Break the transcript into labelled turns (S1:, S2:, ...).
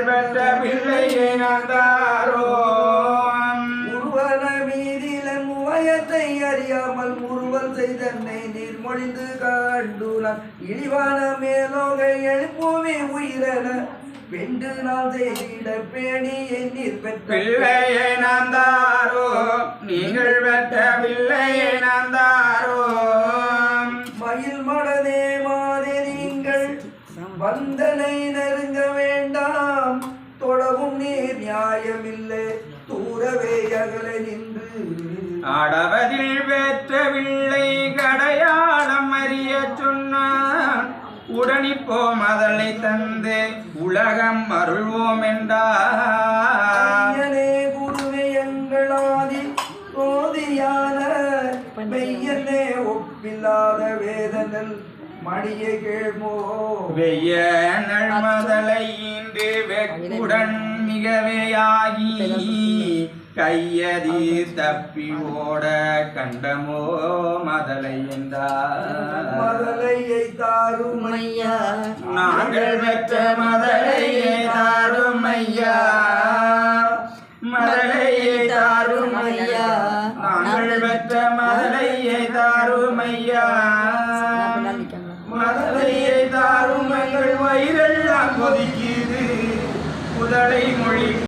S1: பெற்ற பிள்ளையை நந்தாரோ
S2: உருவன மீதிலன் உவயத்தை அறியாமல் முறுவல் செய்தன்னை நீர்மொழிந்து காண்டுலான் இழிவான மேலோகை எழுப்புமே உயிரென. வெண்டு நாள் செய்திட பேணி எண்ணீர் பெற்ற
S1: பிள்ளையை நந்தாரோ நீங்கள் பெற்ற பிள்ளையை நந்தாரோ
S2: மயில் மடதே மாதே நீங்கள் வந்தனை நெருங்க வேண்டாம் தொடவும் நீர் நியாயமில்லை. தூரவே அகல நின்று.
S1: ஆடவதில் பெற்ற பிள்ளை கடையாளம் அறிய சொன்னான். உடனிப்போம் அதனை தந்து உலகம் அருள்வோம் என்றார்
S2: குருவே எங்களாதி சோதியான மெய்யனே ஒப்பில்லாத வேதனல் மணிய கேள்மோ
S1: வெய்யனள் மதலை இன்று வெக்குடன் மிகவேயாகி கையதி தப்பி ஓட கண்டமோ மதலை என்றார்
S2: மதலையை தாரும் ஐயா
S1: நாங்கள் பெற்ற மதலையை தாரும் ஐயா மதலையை தாரும் ஐயா நாங்கள் பெற்ற மதலையை தாரும் ஐயா மதலையை தாரும் எங்கள் வயிறெல்லாம் கொதிக்குது. புதலை மொழி